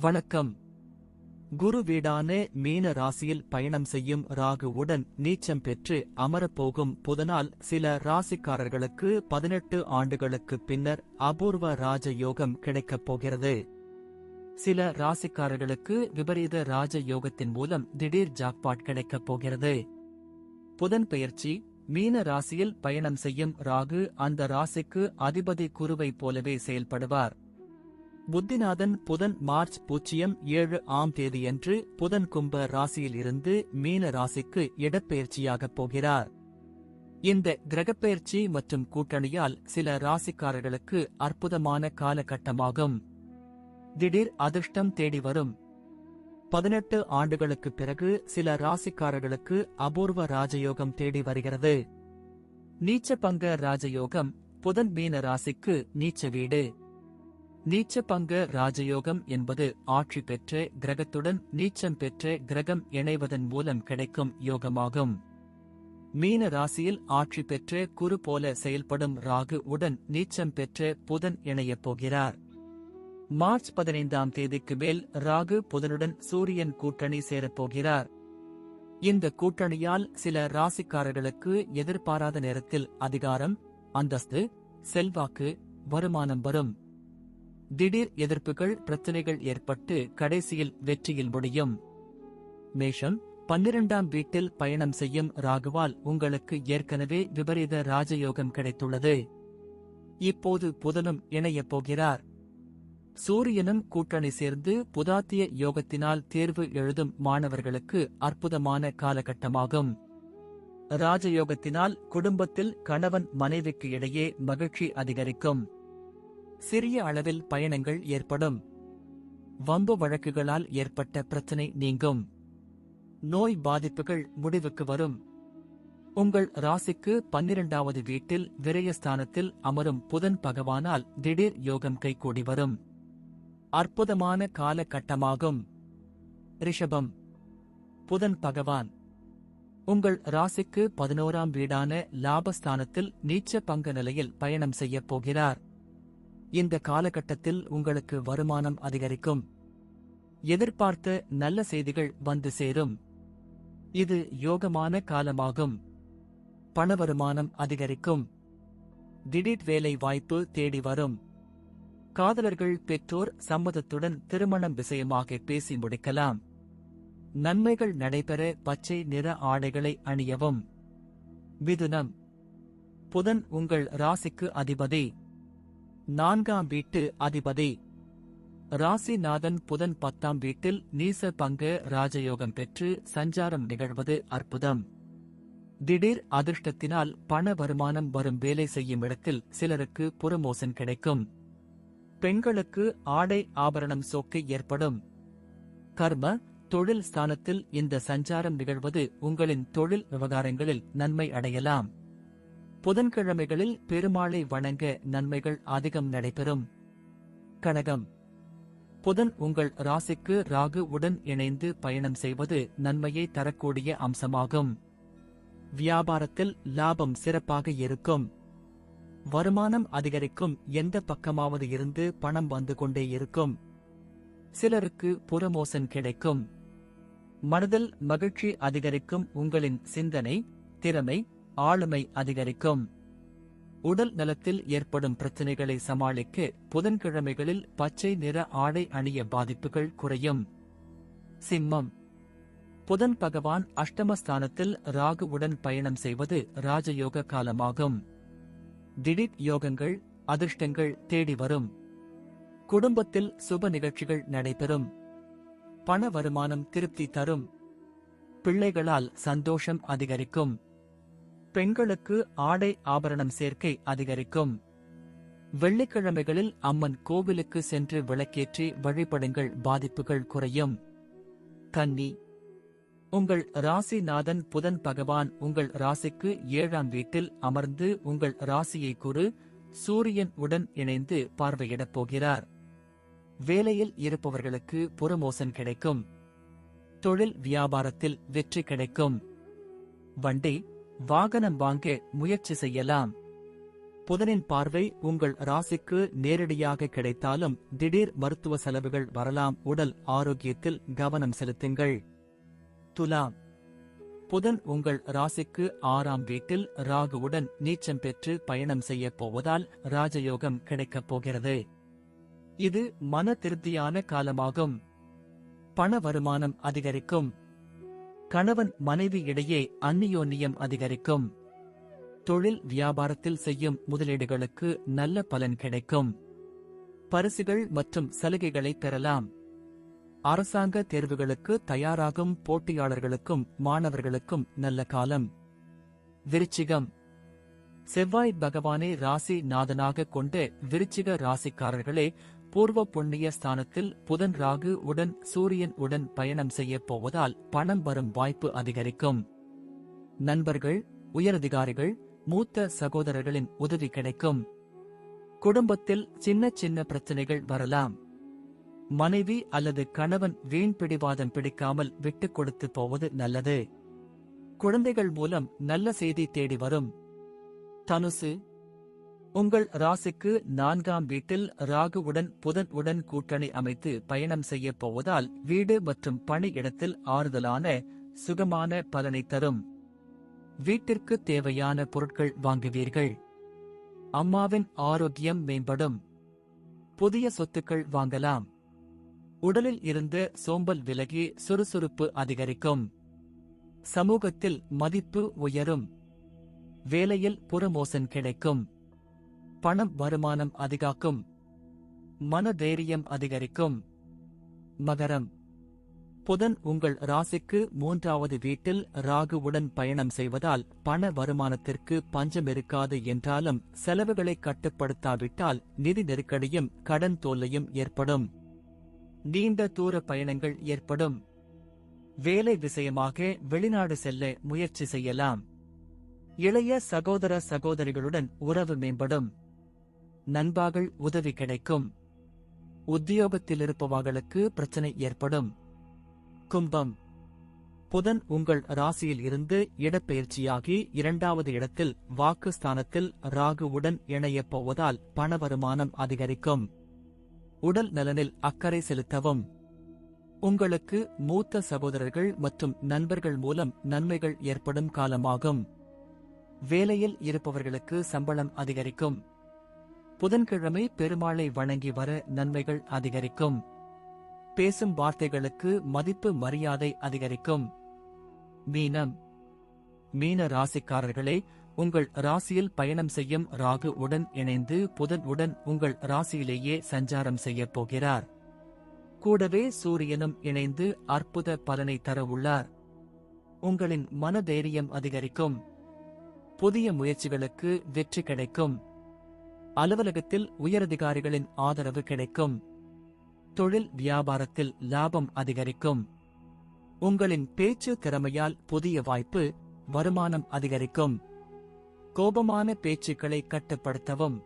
வணக்கம். குரு வீடான மீன ராசியில் பயணம் செய்யும் ராகுவுடன் நீச்சம் பெற்று அமரப்போகும் புதனால் சில ராசிக்காரர்களுக்கு பதினெட்டு ஆண்டுகளுக்கு பின்னர் அபூர்வ ராஜயோகம் கிடைக்கப் போகிறது. சில ராசிக்காரர்களுக்கு விபரீத ராஜயோகத்தின் மூலம் திடீர் ஜாக்பாட் கிடைக்கப் போகிறது. புதன் பெயர்ச்சி மீன ராசியில் பயணம் செய்யும் ராகு அந்த ராசிக்கு அதிபதி குருவை போலவே செயல்படுவார். புத்திநாதன் புதன் மார்ச் பூஜ்ஜியம் ஏழு ஆம் தேதியன்று புதன் கும்ப ராசியில் இருந்து மீன ராசிக்கு இடப்பெயர்ச்சியாகப் போகிறார். இந்த கிரகப்பெயர்ச்சி மற்றும் கூட்டணியால் சில ராசிக்காரர்களுக்கு அற்புதமான காலகட்டமாகும். திடீர் அதிர்ஷ்டம் தேடி வரும். பதினெட்டு ஆண்டுகளுக்கு பிறகு சில ராசிக்காரர்களுக்கு அபூர்வ ராஜயோகம் தேடி வருகிறது. நீச்ச பங்க ராஜயோகம் புதன் மீன ராசிக்கு நீச்ச வீடு. நீச்ச பங்கு ராஜயோகம் என்பது ஆட்சி பெற்ற கிரகத்துடன் நீச்சம் பெற்ற கிரகம் இணைவதன் மூலம் கிடைக்கும் யோகமாகும். மீன ராசியில் ஆட்சி பெற்ற குரு போல செயல்படும் ராகு உடன் நீச்சம் பெற்ற புதன் இணையப் போகிறார். மார்ச் பதினைந்தாம் தேதிக்கு மேல் ராகு புதனுடன் சூரியன் கூட்டணி சேரப்போகிறார் இந்த கூட்டணியால் சில ராசிக்காரர்களுக்கு எதிர்பாராத நேரத்தில் அதிகாரம் அந்தஸ்து செல்வாக்கு வருமானம் வரும். திடீர் எதிர்ப்புகள் பிரச்சனைகள் ஏற்பட்டு கடைசியில் வெற்றியில் முடியும். மேஷம் பன்னிரண்டாம் வீட்டில் பயணம் செய்யும் ராகுவால் உங்களுக்கு ஏற்கனவே விபரீத ராஜயோகம் கிடைத்துள்ளது. இப்போது புதனும் இணையப் போகிறார். சூரியனும் கூட்டணி சேர்ந்து புதாத்திய யோகத்தினால் தேர்வு எழுதும் மாணவர்களுக்கு அற்புதமான காலகட்டமாகும். ராஜயோகத்தினால் குடும்பத்தில் கணவன் மனைவிக்கு இடையே மகிழ்ச்சி அதிகரிக்கும். சிறிய அளவில் பயணங்கள் ஏற்படும். வம்பு வழக்குகளால் ஏற்பட்ட பிரச்சனை நீங்கும். நோய் பாதிப்புகள் முடிவுக்கு வரும். உங்கள் ராசிக்கு பன்னிரண்டாவது வீட்டில் விரயஸ்தானத்தில் அமரும் புதன் பகவானால் திடீர் யோகம் கைகூடி வரும். அற்புதமான காலகட்டமாகும். ரிஷபம். புதன் பகவான். உங்கள் ராசிக்கு பதினோராம் வீடான லாபஸ்தானத்தில் நீச்ச பங்கு நிலையில் பயணம் செய்யப் போகிறார். இந்த காலகட்டத்தில் உங்களுக்கு வருமானம் அதிகரிக்கும். எதிர்பார்த்த நல்ல செய்திகள் வந்து சேரும். இது யோகமான காலமாகும். பண வருமானம் அதிகரிக்கும். திடீர் வேலை வாய்ப்பு தேடி வரும். காதலர்கள் பெற்றோர் சம்மதத்துடன் திருமணம் விஷயமாக பேசி முடிக்கலாம். நன்மைகள் நடைபெற பச்சை நிற ஆடைகளை அணியவும். மிதுனம். புதன் உங்கள் ராசிக்கு அதிபதி. நான்காம் வீட்டு அதிபதி. ராசிநாதன் புதன் பத்தாம் வீட்டில் நீச பங்க ராஜயோகம் பெற்று சஞ்சாரம் நிகழ்வது அற்புதம். திடீர் அதிர்ஷ்டத்தினால் பண வருமானம் வரும் வேலை செய்யும் இடத்தில் சிலருக்கு புறமோசன் கிடைக்கும். பெண்களுக்கு ஆடை ஆபரணம் சோக்கு ஏற்படும். கர்ம தொழில் ஸ்தானத்தில் இந்த சஞ்சாரம் நிகழ்வது உங்களின் தொழில் விவகாரங்களில் நன்மை அடையலாம். புதன்கிழமைகளில் பெருமாளை வணங்க நன்மைகள் அதிகம் நடைபெறும். கனகம். புதன் உங்கள் ராசிக்கு ராகு உடன் இணைந்து பயணம் செய்வது நன்மையை தரக்கூடிய அம்சமாகும். வியாபாரத்தில் லாபம் சிறப்பாக இருக்கும். வருமானம் அதிகரிக்கும் எந்த பக்கமாவது இருந்து பணம் வந்து கொண்டே இருக்கும். சிலருக்கு புறமோசன் கிடைக்கும். மனதில் மகிழ்ச்சி அதிகரிக்கும் உங்களின் சிந்தனை திறமை ஆளுமை அதிகரிக்கும். உடல் நலத்தில் ஏற்படும் பிரச்சனைகளை சமாளிக்க புதன்கிழமைகளில் பச்சை நிற ஆடை அணிய பாதிப்புகள் குறையும். சிம்மம். புதன் பகவான் அஷ்டமஸ்தானத்தில் ராகுவுடன் பயணம் செய்வது ராஜயோக காலமாகும். திடீர் யோகங்கள் அதிர்ஷ்டங்கள் தேடி வரும். குடும்பத்தில் சுப நிகழ்ச்சிகள் நடைபெறும். பண வருமானம் திருப்தி தரும். பிள்ளைகளால் சந்தோஷம் அதிகரிக்கும். பெண்களுக்கு ஆடை ஆபரணம் சேர்க்கை அதிகரிக்கும். வெள்ளிக்கிழமைகளில் அம்மன் கோவிலுக்கு சென்று விளக்கேற்றி வழிபடுங்கள் பாதிப்புகள் குறையும். கன்னி. உங்கள் ராசிநாதன் புதன் பகவான் உங்கள் ராசிக்கு ஏழாம் வீட்டில் அமர்ந்து உங்கள் ராசியை குறு சூரியன் உடன் இணைந்து பார்வையிடப் போகிறார். வேலையில் இருப்பவர்களுக்கு புறமோசன் கிடைக்கும். தொழில் வியாபாரத்தில் வெற்றி கிடைக்கும். வண்டி. வாகனம் வாங்க முயற்சி செய்யலாம். புதனின் பார்வை உங்கள் ராசிக்கு நேரடியாக கிடைத்தாலும் திடீர் மருத்துவ செலவுகள் வரலாம். உடல் ஆரோக்கியத்தில் கவனம் செலுத்துங்கள். துலாம். புதன் உங்கள் ராசிக்கு ஆறாம் வீட்டில் ராகுவுடன் நீச்சம் பெற்று பயணம் செய்யப் போவதால் ராஜயோகம் கிடைக்கப் போகிறது. இது மன திருப்தியான காலமாகும். பண வருமானம் அதிகரிக்கும். கணவன் மனைவி இடையே அந்நியோன்னியம் அதிகரிக்கும். தொழில் வியாபாரத்தில் செய்யும் முதலீடுகளுக்கு நல்ல பலன் கிடைக்கும். பரிசுகள் மற்றும் சலுகைகளை பெறலாம். அரசாங்க தேர்வுகளுக்கு தயாராகும் போட்டியாளர்களுக்கும் மாணவர்களுக்கும் நல்ல காலம். விருச்சிகம். செவ்வாய் பகவானை ராசி நாதனாக கொண்டு விருச்சிக ராசிக்காரர்களே பூர்வ புண்ணிய ஸ்தானத்தில் புதன் ராகு உடன் சூரியன் உடன் பயணம் செய்யப் போவதால் பணம் வரும் வாய்ப்பு அதிகரிக்கும். நண்பர்கள் உயரதிகாரிகள் மூத்த சகோதரர்களின் உதவி கிடைக்கும். குடும்பத்தில் சின்ன சின்ன பிரச்சனைகள் வரலாம். மனைவி அல்லது கணவன் வீண் பிடிவாதம் பிடிக்காமல் விட்டுக் கொடுத்து போவது நல்லது. குழந்தைகள் மூலம் நல்ல செய்தி தேடி வரும். தனுசு உங்கள் ராசிக்கு நான்காம் வீட்டில் ராகுவுடன் புதன் உடன் கூட்டணி அமைத்து பயணம் செய்யப் போவதால் வீடு மற்றும் பணி இடத்தில் ஆறுதலான சுகமான பலனை தரும். வீட்டிற்கு தேவையான பொருட்கள் வாங்குவீர்கள். அம்மாவின் ஆரோக்கியம் மேம்படும். புதிய சொத்துக்கள் வாங்கலாம். உடலில் இருந்து சோம்பல் விலகி சுறுசுறுப்பு அதிகரிக்கும். சமூகத்தில் மதிப்பு உயரும். வேலையில் புறமோசன் கிடைக்கும். பணம் வருமானம் அதிகாக்கும். மனதைரியம் அதிகரிக்கும். மகரம். புதன் உங்கள் ராசிக்கு மூன்றாவது வீட்டில் ராகுவுடன் பயணம் செய்வதால் பண வருமானத்திற்கு பஞ்சம் இருக்காது என்றாலும் செலவுகளை கட்டுப்படுத்தாவிட்டால் நிதி நெருக்கடியும் கடன் தோல்லையும் ஏற்படும். நீண்ட தூர பயணங்கள் ஏற்படும். வேலை விஷயமாக வெளிநாடு செல்ல முயற்சி செய்யலாம். இளைய சகோதர சகோதரிகளுடன் உறவு மேம்படும். நண்பாகள் உதவி கிடைக்கும். உத்தியோகத்தில் இருப்பவர்களுக்கு பிரச்சனை ஏற்படும். கும்பம். புதன் உங்கள் ராசியில் இருந்து இடப்பெயர்ச்சியாகி இரண்டாவது இடத்தில் வாக்கு ஸ்தானத்தில் ராகுவுடன் இணையப் போவதால் பண வருமானம் அதிகரிக்கும். உடல் நலனில் அக்கறை செலுத்தவும். உங்களுக்கு மூத்த சகோதரர்கள் மற்றும் நண்பர்கள் மூலம் நன்மைகள் ஏற்படும் காலமாகும். வேலையில் இருப்பவர்களுக்கு சம்பளம் அதிகரிக்கும். புதன்கிழமை பெருமாளை வணங்கி வர நன்மைகள் அதிகரிக்கும். பேசும் வார்த்தைகளுக்கு மதிப்பு மரியாதை அதிகரிக்கும். மீனம். மீன ராசிக்காரர்களே உங்கள் ராசியில் பயணம் செய்யும் ராகு உடன் இணைந்து புதன் உடன் உங்கள் ராசியிலேயே சஞ்சாரம் செய்யப் போகிறார். கூடவே சூரியனும் இணைந்து அற்புத பலனை தர உள்ளார். உங்களின் மனதைரியம் அதிகரிக்கும். புதிய முயற்சிகளுக்கு வெற்றி கிடைக்கும். அலுவலகத்தில் உயரதிகாரிகளின் ஆதரவு கிடைக்கும். தொழில் வியாபாரத்தில் லாபம் அதிகரிக்கும். உங்களின் பேச்சு திறமையால் புதிய வாய்ப்பு வருமானம் அதிகரிக்கும். கோபமான பேச்சுக்களை கட்டுப்படுத்தவும்.